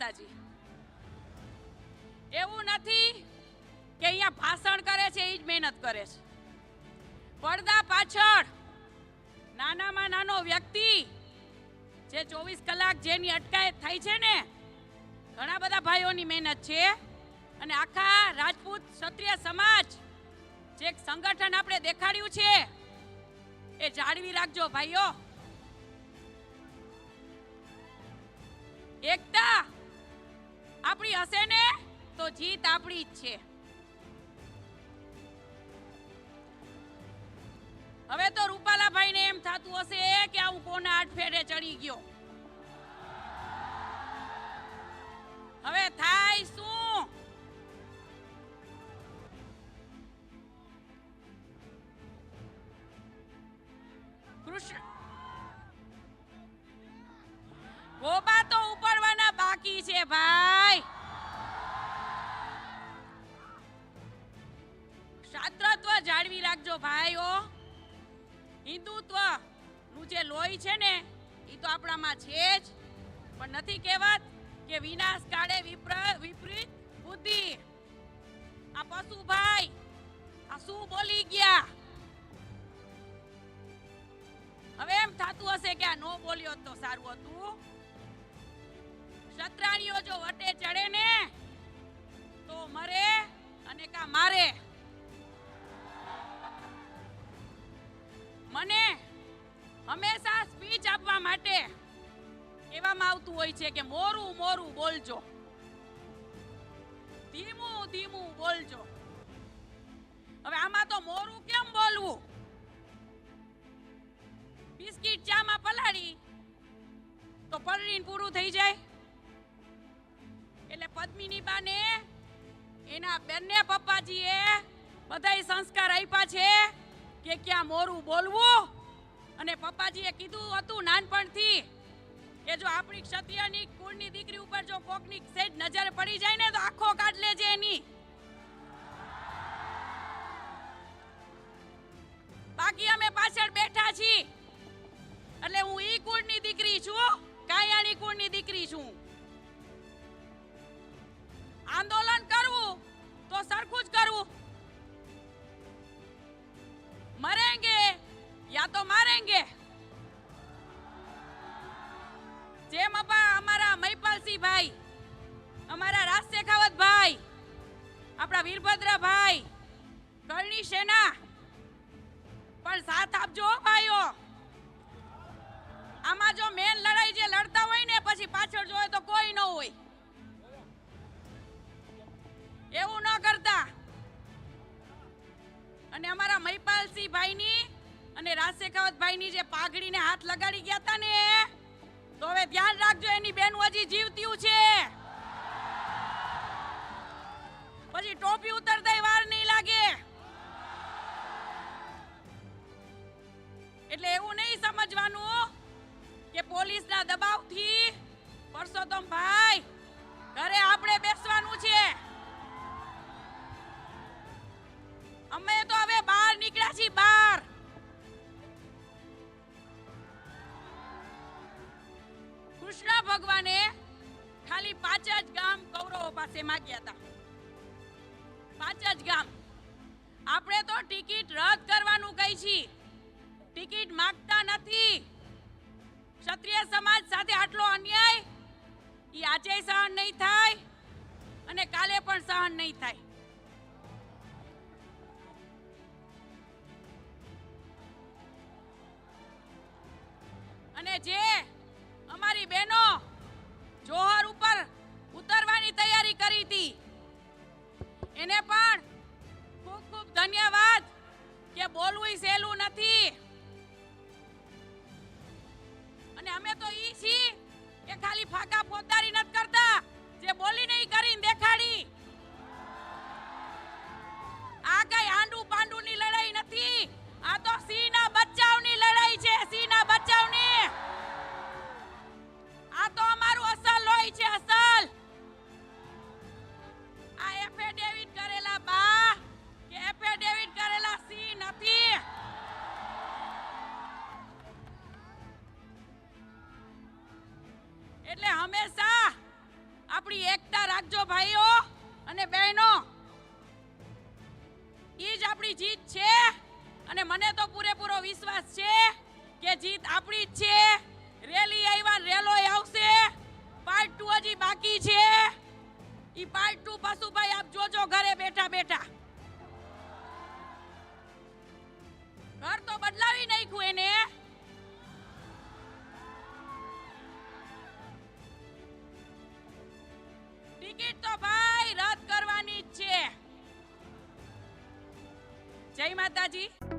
માતાજી. એવું નથી કે અહીંયા ભાષણ કરે છે એ જ મહેનત કરે છે. પડદા પાછળ નાનામાં નાનો વ્યક્તિ જે ચોવીસ કલાક જેની અટકાયત થાય છે ને, ઘણા બધા ભાઈઓની મહેનત છે. અને આખા રાજપૂત ક્ષત્રિય સમાજ જે એક સંગઠન આપણે દેખાડ્યું છે, એ જાળવી રાખજો ભાઈઓ. એકતા આપણી હશે ને, તો જીત આપણી જ છે. હવે તો રૂપાલાભાઈ ને એમ થતું હશે કે હું કોના આઠ ફેરે ચડી ગયો. હવે થાય લોહી છે ને એ તો આપણામાં છે જ. પણ નથી કહેવત કે વિનાશ કાળે વિપરીત બુદ્ધિ. આ પશુ ભાઈ આ શું બોલી ગયા? હવે એમ થતું હશે કે આ નો બોલ્યો તો સારું હતું. શત્રાણીઓ જો વટે ચડે ને, તો મરે અને કા મારે? મને આપવા માટે કહેવામાં આવતું હોય છે કે મોરું મોરું બોલજો. ધીમું ધીમું બોલજો. હવે આમાં તો મોરું કેમ બોલવું? બિસ્કિટ ચામાં પલાળી તો પલળીને પૂરું થઈ જાય. એટલે પદ્મિની બાને એના બંને પપ્પાજીએ બધાય સંસ્કાર આપ્યા છે કે ક્યાં મોરું બોલવું? અને પપ્પાજીએ કીધું હતું નાનપણથી કે જો આપણી ક્ષત્રિયની કુળની દીકરી ઉપર જો કોકની સેજ નજર પડી જાય ને, તો આખો કાઢ લેજે એની. બાકી અમે પાછળ બેઠા છીએ. એટલે હું ઈ કુળની દીકરી છું કાયાની કુળની દીકરી છું. આંદોલન કરવું તો સરખું યા તો મારેંગે. જેમ અમારા મહિપાલસિંહ ભાઈ અમારા રાજ શેખાવત ભાઈ, આપણા વીરભદ્ર ભાઈ કરણી સેના. પણ સાથ આપજો ભાઈઓ. આમાં જો મેન લડાઈ જે લડતા હોય ને, પછી પાછળ જોવે તો કોઈ ન હોય. એવું ન કરતા. અને અમારા મહિપાલસિંહ ભાઈની અને રાજ શેખાવત ભાઈની જે પાઘડીને હાથ લગાડી ગયા હતા ને, તો હવે ધ્યાન રાખજો, એની બેન હજી જીવતીયું છે. પછી ટોપી ઉતરતા વાર નહીં લાગે. એટલે એવું નહીં સમજવાનું કે પોલીસના દબાવથી પરસોત્તમ કૃષ્ણ ભગવાને ખાલી પાંચ જ ગામ કૌરવો પાસે માગ્યા હતા. પાંચ જ ગામ. આપણે તો ટિકિટ રદ કરવાનું કહી છીએ. ટિકિટ માંગતા નથી. ક્ષત્રિય સમાજ સાથે આટલો અન્યાય એ આજે સહન નહીં થાય અને કાલે પણ સહન નહીં થાય. એને પણ ખૂબ ખૂબ ધન્યવાદ કે બોલવું સહેલું નથી. અને અમે તો ઈ છીએ કે ખાલી ફાકા ફોજદારી નથી કરતા. જે બોલીને ઈ કરીને દેખાડી. આ કઈ રાખજો ભાઈઓ અને બહેનો જ આપણી જીત છે અને મને તો પૂરેપૂરો વિશ્વાસ છે કે જીત આપણી જ છે. રેલી આવ્યા રેલો આવશે. પાર્ટ ટુ હજી બાકી છે. ઈ પાર્ટ ટુ પશુભાઈ આપ જોજો ઘરે બેઠા બેઠા. ઘર તો બદલાવી નાખ્યું એને. ટિકિટ તો ભાઈ રદ કરવાની છે. જય માતાજી.